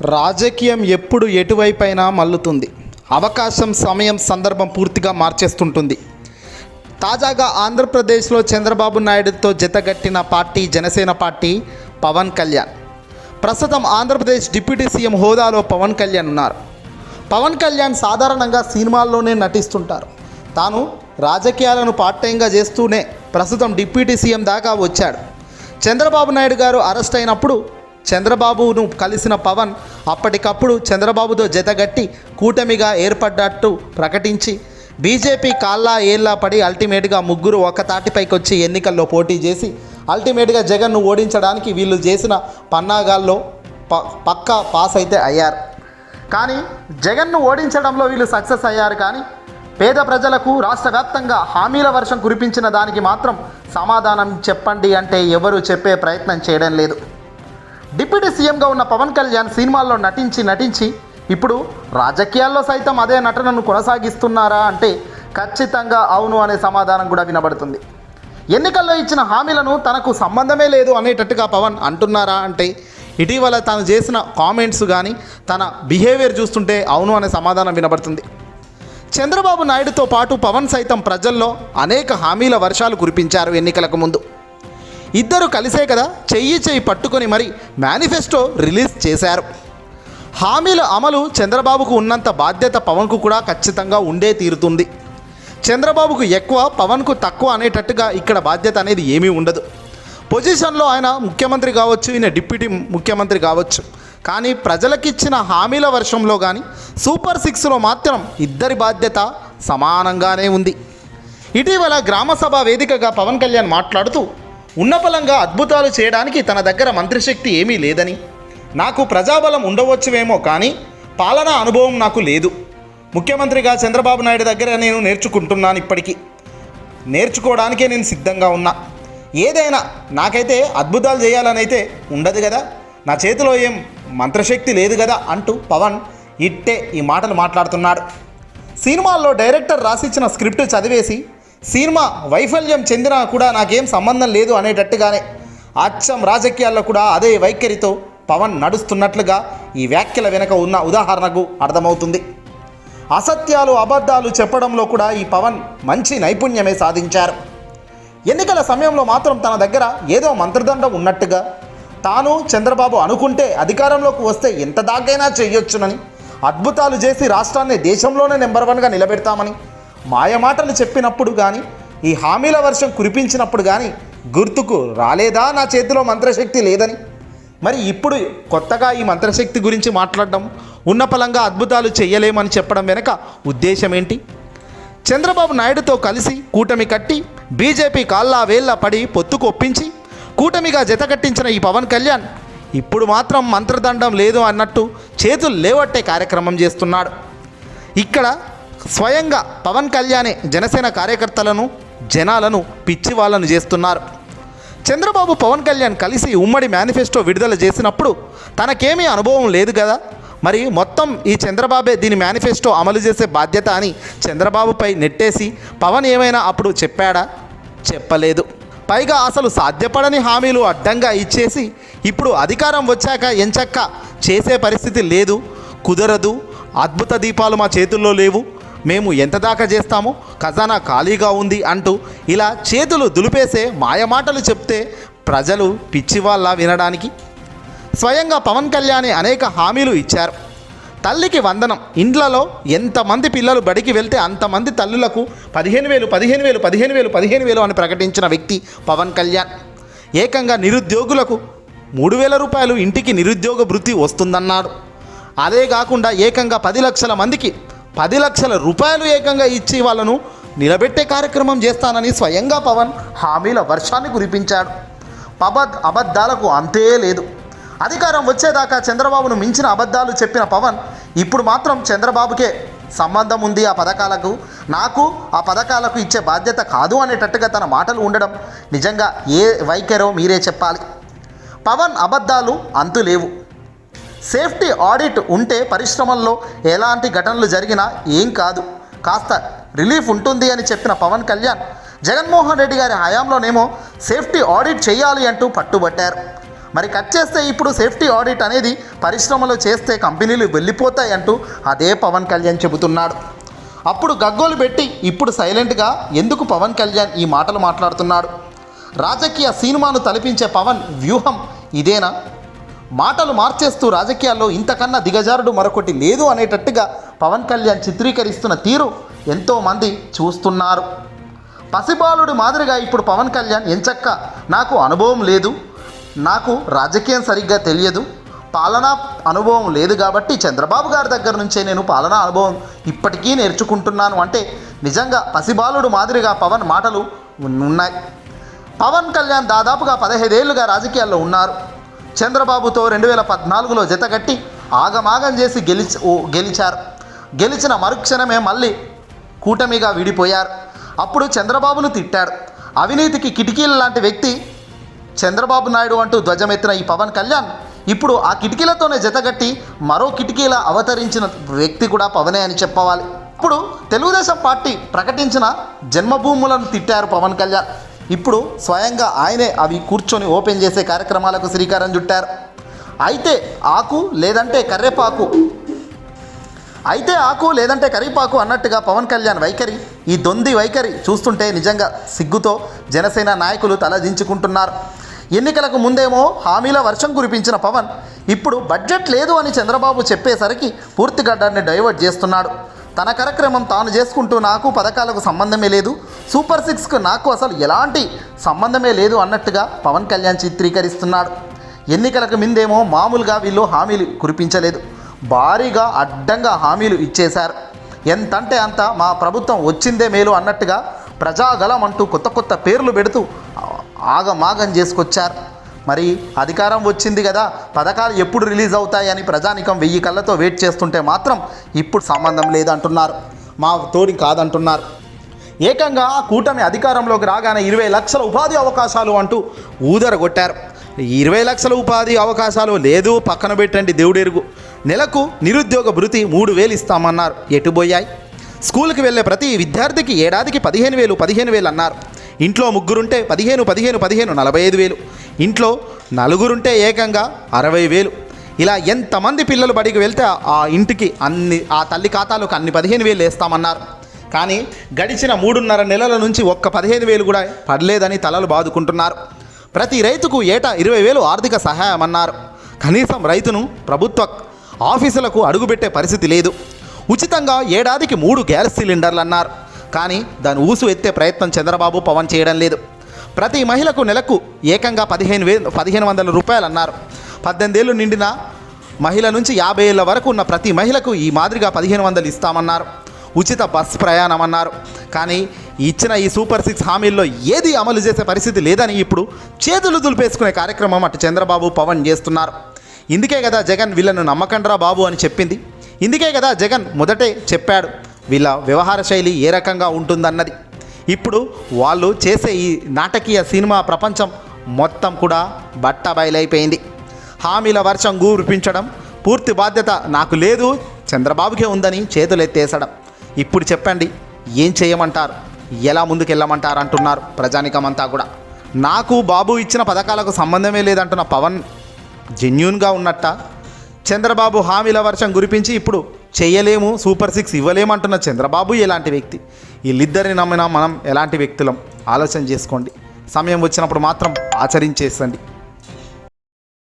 రాజకీయం ఎప్పుడు ఎటువైపైనా మల్లుతుంది. అవకాశం సమయం సందర్భం పూర్తిగా మార్చేస్తుంటుంది. తాజాగా ఆంధ్రప్రదేశ్లో చంద్రబాబు నాయుడుతో జతగట్టిన పార్టీ జనసేన పార్టీ పవన్ కళ్యాణ్. ప్రస్తుతం ఆంధ్రప్రదేశ్ డిప్యూటీ సీఎం హోదాలో పవన్ కళ్యాణ్ ఉన్నారు. పవన్ కళ్యాణ్ సాధారణంగా సినిమాల్లోనే నటిస్తుంటారు. తాను రాజకీయాలను పార్ట్ టైంగా చేస్తూనే ప్రస్తుతం డిప్యూటీ సీఎం దాకా వచ్చాడు. చంద్రబాబు నాయుడు గారు అరెస్ట్ అయినప్పుడు చంద్రబాబును కలిసిన పవన్ అప్పటికప్పుడు చంద్రబాబుతో జతగట్టి కూటమిగా ఏర్పడ్డట్టు ప్రకటించి బీజేపీ కాళ్ళ ఏళ్ళ పడి అల్టిమేట్గా ముగ్గురు ఒక తాటిపైకి వచ్చి ఎన్నికల్లో పోటీ చేసి అల్టిమేట్గా జగన్ను ఓడించడానికి వీళ్ళు చేసిన పన్నాగాల్లో ప పక్కా పాస్ అయితే అయ్యారు. కానీ జగన్ను ఓడించడంలో వీళ్ళు సక్సెస్ అయ్యారు కానీ పేద ప్రజలకు రాష్ట్ర వ్యాప్తంగా హామీల వర్షం కురిపించిన దానికి మాత్రం సమాధానం చెప్పండి అంటే ఎవరు చెప్పే ప్రయత్నం చేయడం లేదు. డిప్యూటీ సీఎంగా ఉన్న పవన్ కళ్యాణ్ సినిమాల్లో నటించి నటించి ఇప్పుడు రాజకీయాల్లో సైతం అదే నటనను కొనసాగిస్తున్నారా అంటే ఖచ్చితంగా అవును అనే సమాధానం కూడా వినబడుతుంది. ఎన్నికల్లో ఇచ్చిన హామీలను తనకు సంబంధమే లేదు అనేటట్టుగా పవన్ అంటున్నారా అంటే ఇటీవల తాను చేసిన కామెంట్స్ కానీ తన బిహేవియర్ చూస్తుంటే అవును అనే సమాధానం వినబడుతుంది. చంద్రబాబు నాయుడుతో పాటు పవన్ సైతం ప్రజల్లో అనేక హామీల వర్షాలు కురిపించారు ఎన్నికలకు ముందు. ఇద్దరు కలిసే కదా చెయ్యి చెయ్యి పట్టుకొని మరి మేనిఫెస్టో రిలీజ్ చేశారు. హామీల అమలు చంద్రబాబుకు ఉన్నంత బాధ్యత పవన్కు కూడా ఖచ్చితంగా ఉండే తీరుతుంది. చంద్రబాబుకు ఎక్కువ పవన్కు తక్కువ అనేటట్టుగా ఇక్కడ బాధ్యత అనేది ఏమీ ఉండదు. పొజిషన్లో ఆయన ముఖ్యమంత్రి కావచ్చు ఈయన డిప్యూటీ ముఖ్యమంత్రి కావచ్చు. కానీ ప్రజలకిచ్చిన హామీల వర్షంలో కానీ సూపర్ సిక్స్లో మాత్రం ఇద్దరి బాధ్యత సమానంగానే ఉంది. ఇటీవల గ్రామసభ వేదికగా పవన్ కళ్యాణ్ మాట్లాడుతూ ఉన్నపలంగా అద్భుతాలు చేయడానికి తన దగ్గర మంత్రిశక్తి ఏమీ లేదని. నాకు ప్రజాబలం ఉండవచ్చువేమో కానీ పాలనా అనుభవం నాకు లేదు. ముఖ్యమంత్రిగా చంద్రబాబు నాయుడు దగ్గర నేను నేర్చుకుంటున్నాను ఇప్పటికీ. నేర్చుకోవడానికే నేను సిద్ధంగా ఉన్నా. ఏదైనా నాకైతే అద్భుతాలు చేయాలని అయితే ఉండదు కదా. నా చేతిలో ఏం మంత్రశక్తి లేదు కదా అంటూ పవన్ ఇట్టే ఈ మాటలు మాట్లాడుతున్నాడు. సినిమాల్లో డైరెక్టర్ రాసిచ్చిన స్క్రిప్ట్ చదివేసి సినిమా వైఫల్యం చెందినా కూడా నాకేం సంబంధం లేదు అనేటట్టుగానే అచ్చం రాజకీయాల్లో కూడా అదే వైఖరితో పవన్ నడుస్తున్నట్లుగా ఈ వ్యాఖ్యల వెనుక ఉన్న ఉదాహరణకు అర్థమవుతుంది. అసత్యాలు అబద్ధాలు చెప్పడంలో కూడా ఈ పవన్ మంచి నైపుణ్యమే సాధించారు. ఎన్నికల సమయంలో మాత్రం తన దగ్గర ఏదో మంత్రదండం ఉన్నట్టుగా తాను చంద్రబాబు అనుకుంటే అధికారంలోకి వస్తే ఎంత దాకైనా చేయొచ్చునని అద్భుతాలు చేసి రాష్ట్రాన్ని దేశంలోనే నెంబర్ వన్గా నిలబెడతామని మాయమాటలు చెప్పినప్పుడు కానీ ఈ హామీల వర్షం కురిపించినప్పుడు కానీ గుర్తుకు రాలేదా నా చేతిలో మంత్రశక్తి లేదని? మరి ఇప్పుడు కొత్తగా ఈ మంత్రశక్తి గురించి మాట్లాడడం ఉన్నపలంగా అద్భుతాలు చేయలేమని చెప్పడం వెనుక ఉద్దేశం ఏంటి? చంద్రబాబు నాయుడుతో కలిసి కూటమి కట్టి బీజేపీ కాళ్ళ వేళ్ళ పడి పొత్తుకు ఒప్పించి కూటమిగా జతకట్టించిన ఈ పవన్ కళ్యాణ్ ఇప్పుడు మాత్రం మంత్రదండం లేదు అన్నట్టు చేతులు లేవట్టే కార్యక్రమం చేస్తున్నాడు. ఇక్కడ స్వయంగా పవన్ కళ్యాణే జనసేన కార్యకర్తలను జనాలను పిచ్చి వాళ్ళను చేస్తున్నారు. చంద్రబాబు పవన్ కళ్యాణ్ కలిసి ఉమ్మడి మేనిఫెస్టో విడుదల చేసినప్పుడు తనకేమీ అనుభవం లేదు కదా? మరి మొత్తం ఈ చంద్రబాబే దీని మేనిఫెస్టో అమలు చేసే బాధ్యత అని చంద్రబాబుపై నెట్టేసి పవన్ ఏమైనా అప్పుడు చెప్పాడా? చెప్పలేదు. పైగా అసలు సాధ్యపడని హామీలు అడ్డంగా ఇచ్చేసి ఇప్పుడు అధికారం వచ్చాక ఎంచక్క చేసే పరిస్థితి లేదు. కుదరదు. అద్భుత దీపాలు మా చేతుల్లో లేవు. మేము ఎంత దాకా చేస్తామో? ఖజానా ఖాళీగా ఉంది అంటూ ఇలా చేతులు దులిపేసే మాయమాటలు చెప్తే ప్రజలు పిచ్చివాళ్ళ వినడానికి. స్వయంగా పవన్ కళ్యాణ్ అనేక హామీలు ఇచ్చారు. తల్లికి వందనం ఇండ్లలో ఎంతమంది పిల్లలు బడికి వెళ్తే అంతమంది తల్లులకు పదిహేను వేలు పదిహేను వేలు పదిహేను వేలు పదిహేను వేలు అని ప్రకటించిన వ్యక్తి పవన్ కళ్యాణ్. ఏకంగా నిరుద్యోగులకు మూడు వేల రూపాయలు ఇంటికి నిరుద్యోగ వృత్తి వస్తుందన్నాడు. అదే కాకుండా ఏకంగా పది లక్షల మందికి పది లక్షల రూపాయలు ఏకంగా ఇచ్చి వాళ్ళను నిలబెట్టే కార్యక్రమం చేస్తానని స్వయంగా పవన్ హామీల వర్షాన్ని కురిపించాడు. పబద్ అబద్ధాలకు అంతే లేదు. అధికారం వచ్చేదాకా చంద్రబాబును మించిన అబద్ధాలు చెప్పిన పవన్ ఇప్పుడు మాత్రం చంద్రబాబుకే సంబంధం ఉంది ఆ పథకాలకు. నాకు ఆ పథకాలకు ఇచ్చే బాధ్యత కాదు అనేటట్టుగా తన మాటలు ఉండడం నిజంగా ఏ వైఖరో మీరే చెప్పాలి. పవన్ అబద్ధాలు అంతు లేవు సేఫ్టీ ఆడిట్ ఉంటే పరిశ్రమల్లో ఎలాంటి ఘటనలు జరిగినా ఏం కాదు. కాస్త రిలీఫ్ ఉంటుంది అని చెప్పిన పవన్ కళ్యాణ్ జగన్మోహన్ రెడ్డి గారి హయాంలోనేమో సేఫ్టీ ఆడిట్ చేయాలి అంటూ పట్టుబట్టారు. మరి కట్ చేస్తే ఇప్పుడు సేఫ్టీ ఆడిట్ అనేది పరిశ్రమలో చేస్తే కంపెనీలు వెళ్ళిపోతాయి అంటూ అదే పవన్ కళ్యాణ్ చెబుతున్నాడు. అప్పుడు గగ్గోలు పెట్టి ఇప్పుడు సైలెంట్గా ఎందుకు పవన్ కళ్యాణ్ ఈ మాటలు మాట్లాడుతున్నాడు? రాజకీయ సినిమాను తలపించే పవన్ వ్యూహం ఇదేనా? మాటలు మార్చేస్తూ రాజకీయాల్లో ఇంతకన్నా దిగజారుడు మరొకటి లేదు అనేటట్టుగా పవన్ కళ్యాణ్ చిత్రీకరిస్తున్న తీరు ఎంతోమంది చూస్తున్నారు. పసిబాలుడి మాదిరిగా ఇప్పుడు పవన్ కళ్యాణ్ ఎంచక్క నాకు అనుభవం లేదు. నాకు రాజకీయం సరిగ్గా తెలియదు. పాలనా అనుభవం లేదు కాబట్టి చంద్రబాబు గారి దగ్గర నుంచే నేను పాలనా అనుభవం ఇప్పటికీ నేర్చుకుంటున్నాను అంటే నిజంగా పసిబాలుడు మాదిరిగా పవన్ మాటలు ఉన్నాయి. పవన్ కళ్యాణ్ దాదాపుగా పదహైదేళ్ళుగా రాజకీయాల్లో ఉన్నారు. చంద్రబాబుతో రెండు వేల పద్నాలుగులో జతగట్టి ఆగమాగం చేసి గెలిచి ఓ గెలిచారు. గెలిచిన మరుక్షణమే మళ్ళీ కూటమిగా విడిపోయారు. అప్పుడు చంద్రబాబును తిట్టాడు అవినీతికి కిటికీల లాంటి వ్యక్తి చంద్రబాబు నాయుడు అంటూ ధ్వజమెత్తిన ఈ పవన్ కళ్యాణ్ ఇప్పుడు ఆ కిటికీలతోనే జతగట్టి మరో కిటికీల అవతరించిన వ్యక్తి కూడా పవనే అని చెప్పవాలి. ఇప్పుడు తెలుగుదేశం పార్టీ ప్రకటించిన జన్మభూములను తిట్టారు పవన్ కళ్యాణ్. ఇప్పుడు స్వయంగా ఆయనే అవి కూర్చొని ఓపెన్ చేసే కార్యక్రమాలకు శ్రీకారం చుట్టారు. అయితే ఆకు లేదంటే కర్రేపాకు. అయితే ఆకు లేదంటే కరీపాకు అన్నట్టుగా పవన్ కళ్యాణ్ వైఖరి ఈ దొంది వైఖరి చూస్తుంటే నిజంగా సిగ్గుతో జనసేన నాయకులు తలదించుకుంటున్నారు ఎన్నికలకు ముందేమో హామీల వర్షం కురిపించిన పవన్ ఇప్పుడు బడ్జెట్ లేదు అని చంద్రబాబు చెప్పేసరికి పూర్తిగా దాన్ని డైవర్ట్ చేస్తున్నాడు. తన కార్యక్రమం తాను చేసుకుంటూ నాకు పథకాలకు సంబంధమే లేదు. సూపర్ సిక్స్కు నాకు అసలు ఎలాంటి సంబంధమే లేదు అన్నట్టుగా పవన్ కళ్యాణ్ చిత్రీకరిస్తున్నాడు. ఎన్నికలకు ముందేమో మామూలుగా వీళ్ళు హామీలు కురిపించలేదు. భారీగా అడ్డంగా హామీలు ఇచ్చేశారు. ఎంతంటే అంత మా ప్రభుత్వం వచ్చిందే మేలు అన్నట్టుగా ప్రజాగలం అంటూ కొత్త కొత్త పేర్లు పెడుతూ ఆగమాగం చేసుకొచ్చారు. మరి అధికారం వచ్చింది కదా పథకాలు ఎప్పుడు రిలీజ్ అవుతాయని ప్రజానికం వెయ్యి కళ్ళతో వెయిట్ చేస్తుంటే మాత్రం ఇప్పుడు సంబంధం లేదంటున్నారు. మా తోడి కాదంటున్నారు. ఏకంగా కూటమి అధికారంలోకి రాగానే ఇరవై లక్షల ఉపాధి అవకాశాలు అంటూ ఊదరగొట్టారు ఇరవై లక్షల ఉపాధి అవకాశాలు లేదు పక్కన పెట్టండి దేవుడెరుగు. నెలకు నిరుద్యోగ భృతి మూడు వేలు ఇస్తామన్నారు. ఎటుపోయాయి స్కూల్కి వెళ్ళే ప్రతి విద్యార్థికి ఏడాదికి పదిహేను వేలు పదిహేను వేలు అన్నారు. ఇంట్లో ముగ్గురుంటే పదిహేను పదిహేను పదిహేను నలభై ఐదు వేలు. ఇంట్లో నలుగురుంటే ఏకంగా అరవై వేలు. ఇలా ఎంతమంది పిల్లలు బడికి వెళ్తే ఆ ఇంటికి అన్ని ఆ తల్లి ఖాతాలోకి అన్ని పదిహేను వేలు వేస్తామన్నారు. కానీ గడిచిన మూడున్నర నెలల నుంచి ఒక్క పదిహేను వేలు కూడా పడలేదని తలలు బాదుకుంటున్నారు. ప్రతి రైతుకు ఏటా ఇరవై వేలు ఆర్థిక సహాయం అన్నారు. కనీసం రైతును ప్రభుత్వ ఆఫీసులకు అడుగుపెట్టే పరిస్థితి లేదు. ఉచితంగా ఏడాదికి మూడు గ్యాస్ సిలిండర్లు అన్నారు. కానీ దాని ఊసు ఎత్తే ప్రయత్నం చంద్రబాబు పవన్ చేయడం లేదు. ప్రతి మహిళకు నెలకు ఏకంగా పదిహేను వేలు పదిహేను వందల రూపాయలు అన్నారు. పద్దెనిమిదేళ్ళు నిండిన మహిళ నుంచి యాభై ఏళ్ళ వరకు ఉన్న ప్రతి మహిళకు ఈ మాదిరిగా పదిహేను వందలు ఇస్తామన్నారు. ఉచిత బస్ ప్రయాణం అన్నారు. కానీ ఇచ్చిన ఈ సూపర్ సిక్స్ హామీల్లో ఏది అమలు చేసే పరిస్థితి లేదని ఇప్పుడు చేతులు దులిపేసుకునే కార్యక్రమం అటు చంద్రబాబు పవన్ చేస్తున్నారు. ఇందుకే కదా జగన్ వీళ్ళను నమ్మకండ్రా బాబు అని చెప్పింది. ఇందుకే కదా జగన్ మొదటే చెప్పాడు. వీళ్ళ వ్యవహార శైలి ఏ రకంగా ఉంటుందన్నది. ఇప్పుడు వాళ్ళు చేసే ఈ నాటకీయ సినిమా ప్రపంచం మొత్తం కూడా బట్ట బయలైపోయింది హామీల వర్షం గురిపించడం పూర్తి బాధ్యత నాకు లేదు చంద్రబాబుకే ఉందని చేతులెత్తేసడం. ఇప్పుడు చెప్పండి ఏం చేయమంటారు? ఎలా ముందుకెళ్ళమంటారు అంటున్నారు ప్రజానికమంతా కూడా. నాకు బాబు ఇచ్చిన పథకాలకు సంబంధమే లేదంటున్న పవన్ జెన్యున్గా ఉన్నట్ట. చంద్రబాబు హామీల వర్షం గురిపించి ఇప్పుడు చేయలేము సూపర్ సిక్స్ ఇవ్వలేమంటున్న చంద్రబాబు ఎలాంటి వ్యక్తి. వీళ్ళిద్దరిని నమ్మినా మనం ఎలాంటి వ్యక్తులం? ఆలోచన చేసుకోండి. సమయం వచ్చినప్పుడు మాత్రం ఆచరించేసండి.